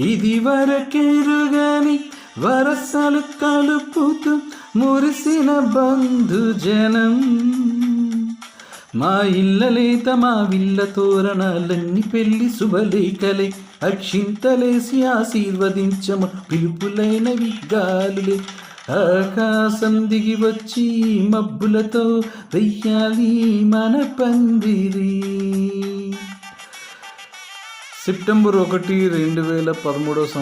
ఇది వరకెరుగని వరసలు కలుపుతూ మురిసిన బంధు జనం. మా ఇళ్ళలేత మా విల్ల తోరణాలన్నీ పెళ్ళి శుభలేఖలే. అక్షింతలేసి ఆశీర్వదించమ పిలుపులైనవి గాలులే. ఆకాశం దిగి వచ్చి మబ్బులతో వెయ్యాలి మన పందిరి. సెప్టెంబర్ ఒకటి రెండు వేల పదమూడవ సంవత్సరం.